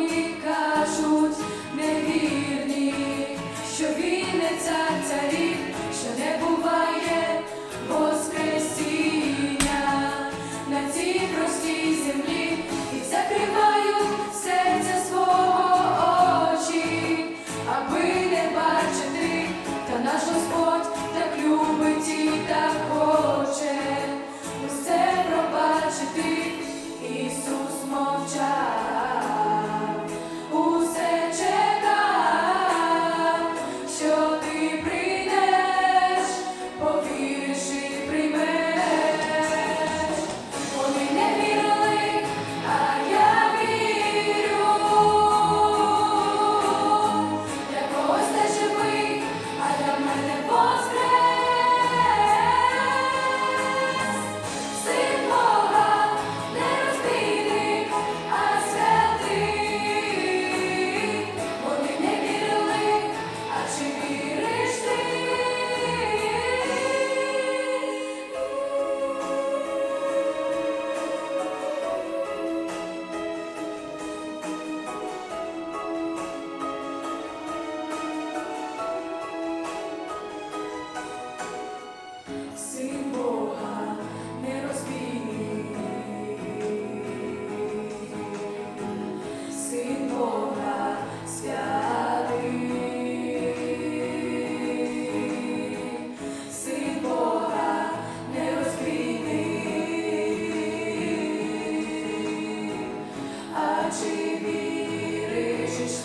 Сьогодні кажуть невірні, що він не царі. livre. ti vires